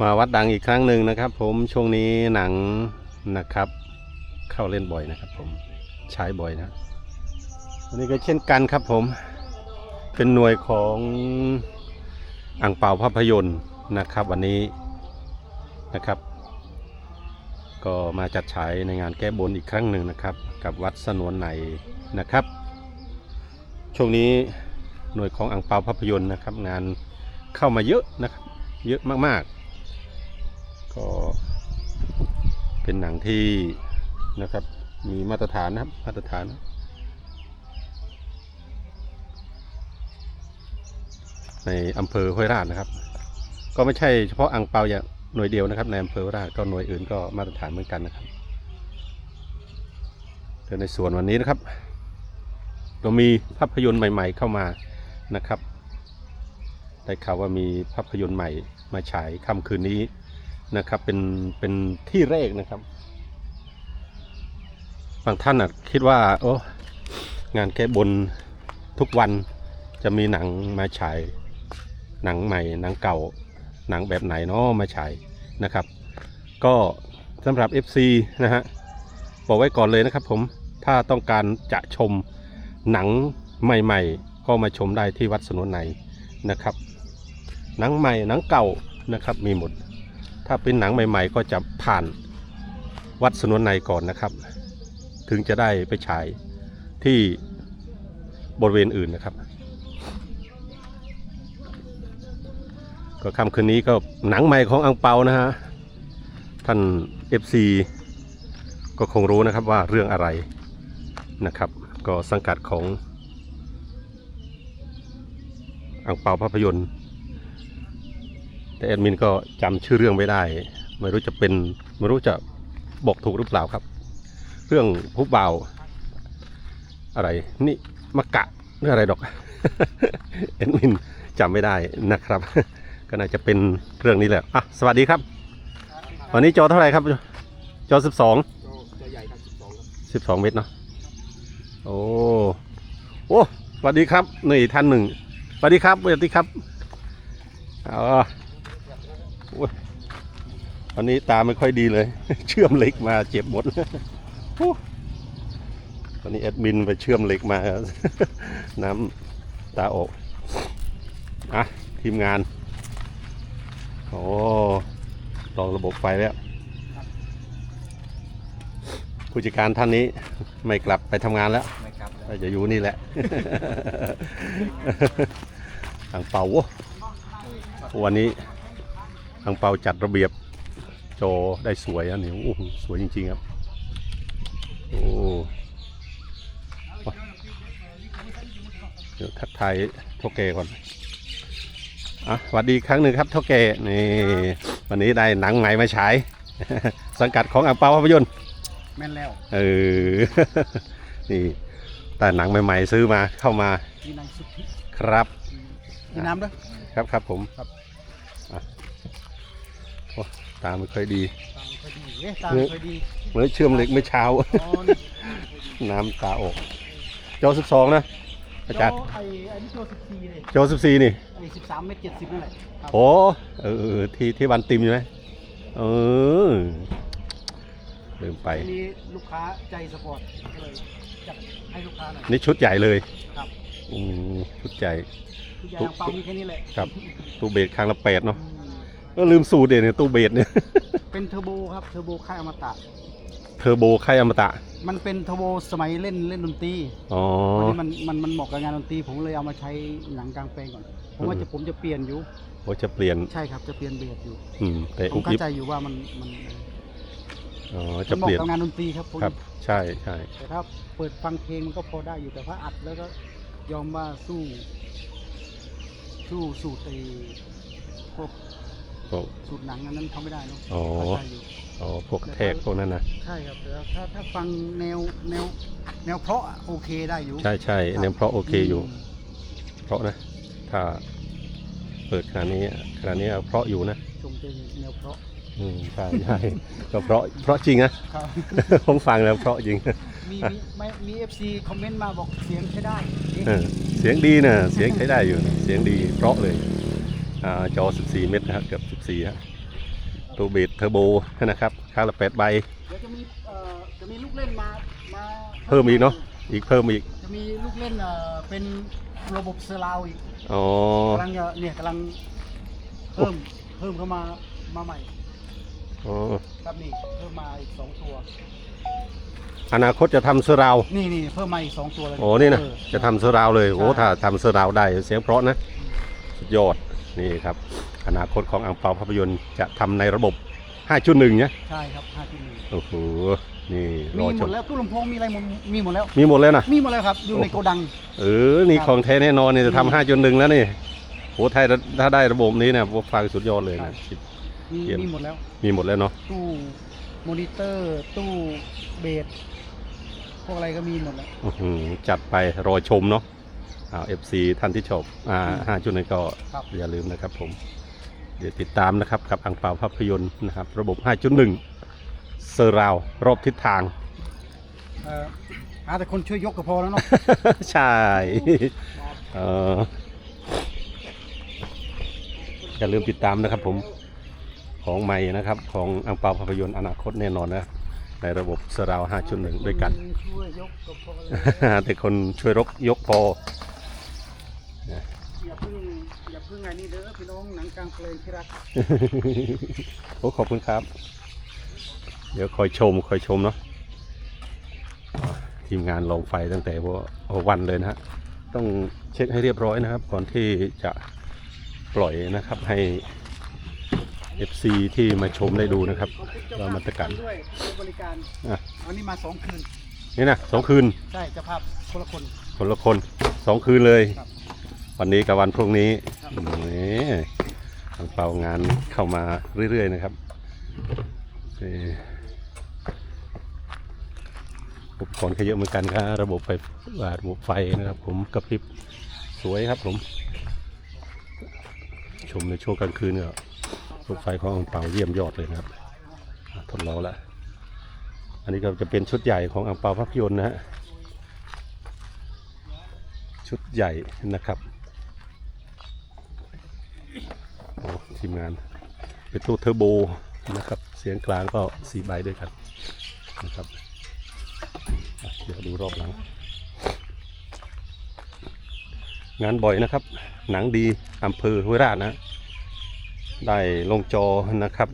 มาวัดดังอีกครั้งหนึ่งนะครับ ผมช่วงนี้หนังนะครับ เข้าเล่นบ่อยนะครับ ผมใช้บ่อยนะวันนี้ก็เช่นกันครับผม เป็นหน่วยของอ่างเปาภาพยนตร์นะครับ วันนี้นะครับ ก็มาจัดฉายในงานแก้บนอีกครั้งหนึ่งนะครับ กับวัดสนวนในนะครับ ช่วงนี้หน่วยของอ่างเปาภาพยนตร์นะครับ งานเข้ามาเยอะนะครับ เยอะมากๆ ก็เป็นหนังที่นะครับ มีมาตรฐานนะครับ มาตรฐาน ในอำเภอห้วยราชนะครับ ก็ไม่ใช่เฉพาะอ่างเปาอย่างหน่วยเดียวนะครับ ในอำเภอห้วยราชก็หน่วยอื่นก็มาตรฐานเหมือนกันนะครับแต่ในส่วนวันนี้นะครับ เรามีภาพยนตร์ใหม่ ๆ เข้ามานะครับได้ข่าวว่ามีภาพยนตร์ใหม่มาฉายค่ำคืนนี้ นะครับ เป็นเป็นที่แรกนะครับ บางท่านอะคิดว่า โอ้งานแก้บนทุกวันจะมีหนังมาฉายหนังใหม่ หนังเก่า หนังแบบไหนเนาะมาฉายนะครับ ก็สำหรับ FC นะฮะบอกไว้ก่อนเลยนะครับ ผมถ้าต้องการจะชมหนังใหม่ ๆ ก็มาชมได้ที่วัดสนวนในนะครับ หนังใหม่หนังเก่านะครับมีหมด ถ้าเป็นหนังใหม่ ๆ ก็จะผ่านวัดสนวนในก่อนนะครับ ถึงจะได้ไปฉายที่บริเวณอื่นนะครับ ก็ค่ำคืนนี้ก็หนังใหม่ของอังเปานะฮะท่าน FC ก็คงรู้นะครับว่าเรื่องอะไรนะครับ ก็สังกัดของอังเปาภาพยนตร์ แต่แอดมินก็จำชื่อเรื่องไม่ได้ ไม่รู้จะเป็นไม่รู้จะบอกถูกหรือเปล่าครับ เรื่องผู้บ่าวอะไรนี่มะกะเรื่องอะไรดอกแอดมินจำไม่ได้นะครับ ก็น่าจะเป็นเรื่องนี้แหละอะสวัสดีครับ วันนี้จอเท่าไหร่ครับ จอสิบสองตัวใหญ่ครับสิบสองครับสิบสองเมตรเนาะโอ้โอ้สวัสดีครับนี่ท่านหนึ่งสวัสดีครับสวัสดีครับอ๋อโวันนี้ตาไม่ค่อยดีเลย เชื่อมเหล็กมาเจ็บหมดตอนนี้แอดมินไปเชื่อมเหล็กมา น้ำตาออกอะทีมงาน โอ้ลองระบบไฟแล้ว ผู้จัดการท่านนี้ไม่กลับไปทำงานแล้วไม่ครับจะอยู่นี่แหละอังเป่าวันนี้ อังเปาจัดระเบียบโจได้สวยอะนี่โอ้โหสวยจริงๆครับ โอ้เดี๋ยวทักทายเท่าแก่ก่อนอะสวัสดีอีกครั้งหนึ่งครับเท่าแก่นี่วันนี้ได้หนังใหม่มาฉาย สังกัดของอังเปาภาพยนตร์แม่นแล้วเออนี่แต่หนังใหม่ๆซื้อมาเข้ามามีนางสุทธิครับมีน้ำด้วยครับครับผมครับอะโอ้ ตาไม่ค่อยดี ตามเคยดีเอ๊ะตามเคยดีเหมื่อนเชื่อมเหล็กไม่อเช้า อ๋อนี่น้ำตาออกโจสิบสองนะ อาจารย์โไอ้ไอ้นี่โจสิบสี่เลยโจสิบสี่นี่ไอ้สิบสามเมตรเจ็ดสิบนั่นแหละครับโอ้เออเออที่ที่วันติมใช่ไหมเออลืมไปอันนี้ลูกค้าใจสปอร์ตก็เลยจัดให้ลูกค้าหน่อย นี่ชุดใหญ่เลยครับ อืมชุดใหญ่ ทุกอย่างเปามีแค่นี้แหละครับ ตู้เบสครั้งละแปดเนาะ อืม ก็ลืมสูตรเด่นยตู้เบสเนี่ยเป็นเทอร์โบครับเทอร์โบค่ายอมตะ เทอร์โบค่ายอมตะ มันเป็นเทอร์โบสมัยเล่นเล่นดนตรีอ๋อวันนี้มันมันมันเหมาะกับงานดนตรีผมเลยเอามาใช้หนังกลางแปลงก่อนผมว่าอืมจะผมจะเปลี่ยนอยู่โอ้จะเปลี่ยนใช่ครับจะเปลี่ยนเบสอยู่อืมแต่ผอุมบเข้าอิบใจอยู่ว่ามันมันอ๋อมัจะนเหมาะเปลี่ยนกับงานดนตรีครับผมครับ ใช่ใช่แต่ถ้าเปิดฟังเพลงมันก็พอได้อยู่แต่ถ้าอัดแล้วก็ยอมว่าสู้ สู้สูตรไอ้พวก โอ้สูตรหนังอันนั้นเขาไม่ได้เนาะอ๋อ เข้าใจอยู่อ๋อพวกแทกพวกนั้นนะใช่ครับแต่ถ้าถ้าฟังแนวแนวแนวเพราะอะโอเคได้อยู่ใช่ใช่ครับเนี่ยเพราะโอเคอยู่ มเพราะนะ ถ้าเปิดขนาดนี้ขนาดนี้เพราะอยู่นะจงเป็นแนวเพราะอืมใช่ใช่ก็เพราะเพราะจริงนะ ครับ ผมฟังแล้วเพราะจริงมีมีไม่มีเอฟซีคอมเมนต์มาบอกเสียงใช้ได้เอ๊ะเออเสียงดีนะเสียงใช้ได้อยู่นะเสียงดีเพราะเลยอ่า จอ 14 เมตรนะครับเกือบ 14ฮะตัวเบสเทอร์โบนะครับข้างละแปดใบเดี๋ยวจะมีเอ่อจะมีลูกเล่นมามาเพิ่มอีกเนาะอีกเพิ่มอีกจะมีลูกเล่นเอ่อเป็นระบบเซอร์ราวอีกอ๋อกำลังจะเนี่ยกำลังเพิ่มเพิ่มเข้ามามาใหม่อ๋อครับนี่เพิ่มมาอีกสองตัว อนาคตจะทำเสื้อราวนี่นี่เพิ่มมาอีกสองตัวเลยโอ้นี่นะเออจะทำเสื้อราวเลยโอ้ใช่ถ้าทำเสื้อราวได้เสียงเพราะนะสุดยอด นี่ครับ อนาคตของอังเปาภาพยนตร์จะทำในระบบ 5.1เนี่ยใช่ครับห้าจุดหนึ่งโอ้โหนี่รมีอหชมมดแล้วตู้ลำโพงมีอะไรหมดมีหมดแล้ว มีหมดเลยนะ มีหมดแล้วครับ อยู่ในโกดัง เออ นี่ครับ ของแท้แน่นอนนี่จะอืมทำห้าจนหนึ่งแล้วนี่โหไทยถ้าได้ระบบนี้เนี่ยพวกฟังสุดยอดเลยครันะบมีเยี่ยม มีหมดแล้ว มีหมดแล้วเนาะ ตู้มอนิเตอร์ ตู้เบสพวกอะไรก็มีหมดแล้ว อื้อหือจัดไปรอชมเนาะอ้าว เอฟซีท่านที่ชอบอ่าอืมห้าจุดหนึ่งก็ครับอย่าลืมนะครับผมเดี๋ยวติดตามนะครับกับอังเปาภาพยนตร์นะครับ ระบบ 5.1 เซอร์ราวรอบทิศทางเอ่อหาแต่คนช่วยยกก็พอแล้วเนาะใช่เอออย่าลืมติดตามนะครับผมของใหม่นะครับ ของอังเปาภาพยนตร์อนาคตแน่นอนนะ ในระบบเซอร์ราว5.1ด้วยกันช่วยยกก็พอแล้วแต่คนช่วยรกยกพออย่าเพิ่งอย่าเพิ่งไงนี่เด้อพี่น้องหนังกลางเพลงที่รักโอ้ขอบคุณครับ เดี๋ยวคอยชมคอยชมเนาะอ่าทีมงานลองไฟตั้งแต่ว่าวันเลยนะฮะต้องเช็คให้เรียบร้อยนะครับ ก่อนที่จะปล่อยนะครับให้ FC ที่มาชมได้ดูนะครับขอบคุณเจ้าเราภามาพตรการด้วยที่บริการอะอันนี้มาสองคืนนี่นะสองคืนใช่เจ้าภาพคนละคนคนละคนสองคืนเลยครับวันนี้กับวันพรุ่งนี้ครับนี่ทางเป่างานเข้ามาเรื่อยๆนะครับนี่อุปกรณ์ก็เยอะเหมือนกันครับระบบไฟอ่าระบบไฟนะครับ ผมกระพริบสวยครับผม ชมในช่วงกลางคืนก็ ระบไฟของอังเปาเยี่ยมยอดเลยนะครับทดลองแล้วอันนี้ก็จะเป็นชุดใหญ่ของอังเปาภาพยนตร์นะฮะชุดใหญ่นะครับโอ้ทีมงานเป็นตู้เทอร์โบนะครับเสียงกลางก็สี่ใบด้วยกันนะครับเดี๋ยวดูรอบหลัง งานบ่อยนะครับ หนังดีอำเภอห้วยราชนะ ได้ลงจอนะครับ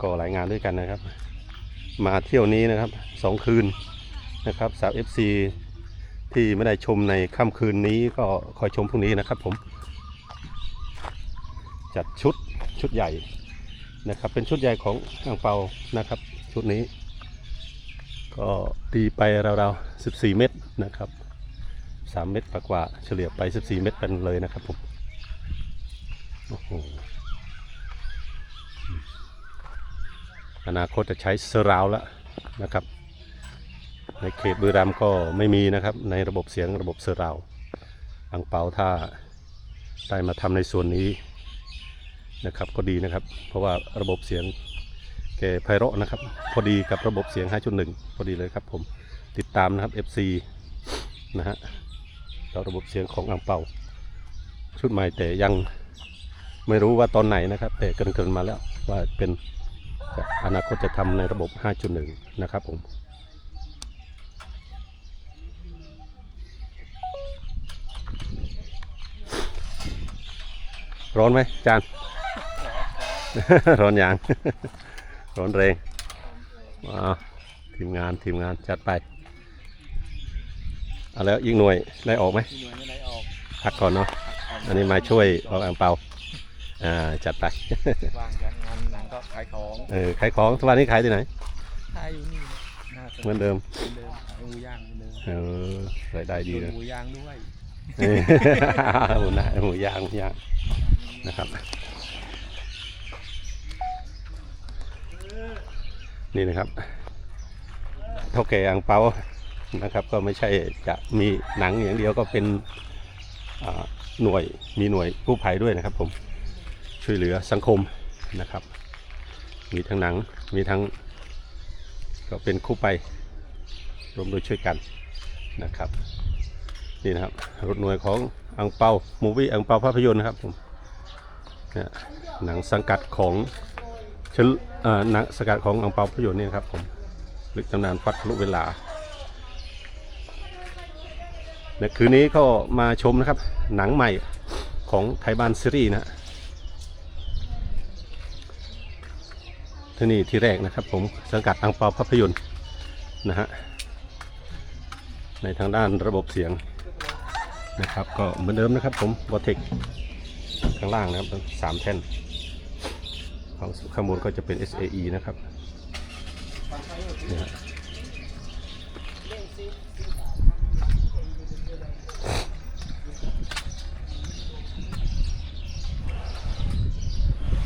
ก็หลายงานด้วยกันนะครับ มาเที่ยวนี้นะครับสองคืนนะครับสาว FC ที่ไม่ได้ชมในค่ำคืนนี้ก็คอยชมพรุ่งนี้นะครับผม จัดชุดชุดใหญ่นะครับ เป็นชุดใหญ่ของอ่างเปานะครับ ชุดนี้ ก็ตีไปราวๆ14 เมตรนะครับ 3 เมตรกว่าเฉลี่ยไป 14 เมตรเป็นเลยนะครับผม โอ้โหอนาคตจะใช้เซอร์ราวแล้วนะครับ ในเขตบุรีรัมย์ก็ไม่มีนะครับ ในระบบเสียงระบบเซอร์ราวด์อังเปาถ้าได้มาทำในส่วนนี้นะครับก็ดีนะครับ เพราะว่าระบบเสียงแกไพเราะนะครับ พอดีกับระบบเสียง 5.1 พอดีเลยครับผมติดตามนะครับ FC นะฮะแล้วระบบเสียงของอังเปาชุดใหม่แต่ยัง ไม่รู้ว่าตอนไหนนะครับ แต่เกินๆมาแล้วว่าเป็นอนาคตจะทำในระบบ 5.1 นะครับผมร้อนไหมจานร้อนอย่าง ร้อนแรงว้าวทีมงานทีมงานจัดไปเอาแล้วยิงหน่วยได้ออกไหมที่หน่วยไม่ได้ออกพักก่อนเนาะอันนี้มาช่วยออกอ่างเปา อ่าจัดไป วางจากงานหนังก็ขายของเออขายของทุกวันนี้ขายที่ไหน ขายอยู่นี่หน้าสเหมือนเดิมเหมือนเดิมขายหมูย่างเหมือนเดิมเออรายได้ดีส่วนนะหมูย่างด้วยเออหมูนะหมูย่างหมูย่างนะครับ นี่นะครับเท่าแก่อ่างเปานะครับ ก็ไม่ใช่จะมีหนังอย่างเดียวก็เป็นอ่าหน่วยมีหน่วยกู้ภัยด้วยนะครับผม ช่วยเหลือสังคมนะครับ มีทั้งหนังมีทั้งก็เป็นคู่ไปรวมโดวยช่วยกันนะครับนี่นะครับรถหน่วยของอังเปามูวี่อังเปาภาพยนตร์นะครับผมเนี่ยหนังสังกัดของชลอ่อหนังสกัดของอังเปาภาพยนตร์นี่นครับผมลึกตำนานฟัดทะลุเวลาเนี่ยคืนนี้ก็มาชมนะครับหนังใหม่ของไทยบ้านซีรีส์นะฮะ ที่นี่ที่แรกนะครับ ผมสังกัดอังเปาภาพยนตร์นะฮะในทางด้านระบบเสียงนะครับ ก็เหมือนเดิมนะครับ ผมวอเทคข้างล่างนะครับสามแท่นของข้างบนก็จะเป็น SAE นะครับนี่ฮะ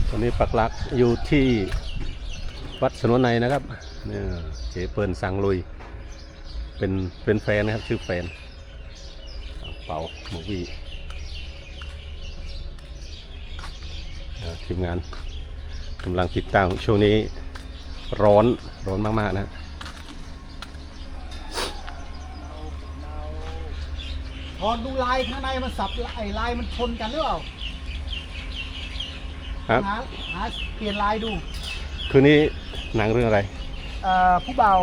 ตอนนี้ปักหลักอยู่ที่ วัดสนวนในนะครับเนี่ยเจเปิลสังลุย เป็นเป็นแฟนนะครับชื่อแฟนเป่าหมูวีอ่าทีมงานกำลังติดตั้งช่วงนี้ร้อนร้อนมากๆนะพอดูลายข้างในมันสับไอ้ลายมันชนกันหรือเปล่า ครับ หาหาเปลี่ยนลายดู คืนนี้หนังเรื่องอะไรเอ่อผู้เบา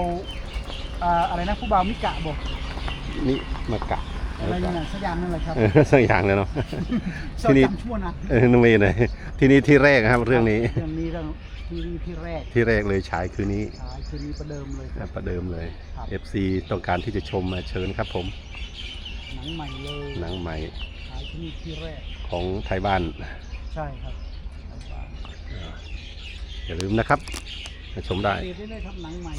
เอ่ออะไรนะผู้เบามิกะบอกนี่มากะอะไรนี่นะสักอย่างนั่นแหละครับเออสักอย่างเลยเนาะชอบที่นี่จำชั่วนะเออนุ่มเมย์หน่อยที่นี่ที่แรกนะครับเรื่องนี้ เรื่องนี้เรื่องที่นี่ที่แรกที่แรกเลยฉายคืนนี้ฉายคืนนี้ประเดิมเลยครับประเดิมเลย ครับ FC ต้องการที่จะชมมาเชิญครับผมหนังใหม่เลยหนังใหม่ฉายที่นี่ที่แรกของไทยบ้าน ใช่ครับ อย่าลืมนะครับมาชมได้เดทได้เลยครับหนังใหม่